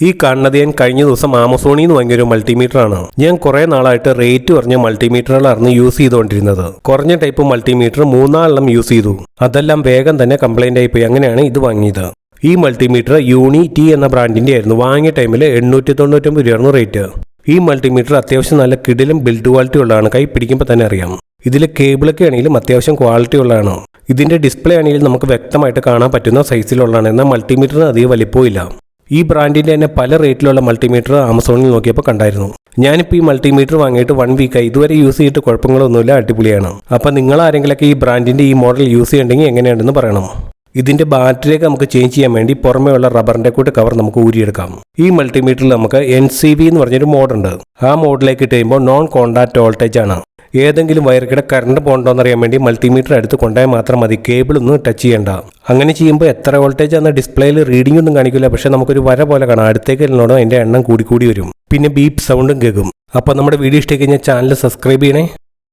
ഈ കാണുന്നത് ഞാൻ കഴിഞ്ഞ ദിവസം ആമസോണിൽ നിന്ന് വാങ്ങിയ ഒരു മൾട്ടിമീറ്റർ ആണ് ഞാൻ കുറെ നാളായിട്ട് റേറ്റ് കുറഞ്ഞ മൾട്ടിമീറ്ററുകളായിരുന്നു യൂസ് ചെയ്തുകൊണ്ടിരുന്നത്. കുറഞ്ഞ ടൈപ്പ് മൾട്ടിമീറ്റർ മൂന്നാളെല്ലാം യൂസ് ചെയ്തു. അതെല്ലാം വേഗം തന്നെ കംപ്ലൈന്റ് ആയിപ്പോയി അങ്ങനെയാണ് ഇത് വാങ്ങിയത്. ഈ മൾട്ടിമീറ്റർ യൂണി ടി എന്ന ബ്രാൻഡിന്റെ ആയിരുന്നു. വാങ്ങിയ ടൈമിൽ എണ്ണൂറ്റി തൊണ്ണൂറ്റൊമ്പത് രൂപയായിരുന്നു റേറ്റ് ഈ മൾട്ടിമീറ്റർ അത്യാവശ്യം നല്ല കിടിലും ബിൽഡ് ക്വാളിറ്റി ഉള്ളതാണ്. കൈ പിടിക്കുമ്പോൾ തന്നെ അറിയാം. ഇതിൽ കേബിളൊക്കെ ആണെങ്കിലും അത്യാവശ്യം ക്വാളിറ്റി ഉള്ളതാണ്. ഇതിന്റെ ഡിസ്പ്ലേ ആണെങ്കിലും നമുക്ക് വ്യക്തമായിട്ട് കാണാൻ പറ്റുന്ന സൈസിലുള്ളതാണ് എന്നാൽ മൾട്ടിമീറ്ററിന് അധികം വലിപ്പമില്ല ഈ ബ്രാൻഡിന്റെ തന്നെ പല റേറ്റിലുള്ള മൾട്ടിമീറ്റർ ആമസോണിൽ നോക്കിയപ്പോൾ കണ്ടായിരുന്നു. ഞാനിപ്പോൾ ഈ മൾട്ടിമീറ്റർ വാങ്ങിയിട്ട് വൺ വീക്കായി. ഇതുവരെ യൂസ് ചെയ്തിട്ട് കുഴപ്പങ്ങളൊന്നുമില്ല അടിപൊളിയാണ്. അപ്പം നിങ്ങൾ ആരെങ്കിലൊക്കെ ഈ ബ്രാൻഡിന്റെ ഈ മോഡൽ യൂസ് ചെയ്യണമെങ്കിൽ എങ്ങനെയുണ്ടെന്ന് പറയണം. ഇതിന്റെ ബാറ്ററിയൊക്കെ നമുക്ക് ചേഞ്ച് ചെയ്യാൻ വേണ്ടി പുറമേ ഉള്ള റബ്ബറിന്റെ കൂട്ട് കവർ നമുക്ക് ഊരിയെടുക്കാം. ഈ മൾട്ടിമീറ്ററിൽ നമുക്ക് എൻ സി ബി എന്ന് പറഞ്ഞൊരു മോഡുണ്ട്. ആ മോഡിലേക്ക് ഇട്ട് കഴിയുമ്പോൾ നോൺ കോണ്ടാക്ട് വോൾട്ടേജ് ആണ്. ഏതെങ്കിലും വയർക്കിടെ കറണ്ട് പോകണ്ടോ അറിയാൻ വേണ്ടി മൾട്ടിമീറ്റർ എടുത്ത് കൊണ്ടുപോയാൽ മാത്രം മതി കേബിൾ ഒന്നും ടച്ച് ചെയ്യേണ്ട. അങ്ങനെ ചെയ്യുമ്പോൾ എത്ര വോൾട്ടേജ് എന്ന ഡിസ്പ്ലേയിൽ റീഡിംഗ് ഒന്നും കാണിക്കില്ല പക്ഷെ നമുക്കൊരു വര പോലെ കാണാം. അടുത്തേക്ക് അതിന്റെ എണ്ണം കൂടി കൂടി വരും. പിന്നെ ബീപ്പ് സൗണ്ടും കേൾക്കും. അപ്പോൾ നമ്മുടെ വീഡിയോ ഇഷ്ടമായി കഴിഞ്ഞാൽ ചാനൽ സബ്സ്ക്രൈബ് ചെയ്യണേ.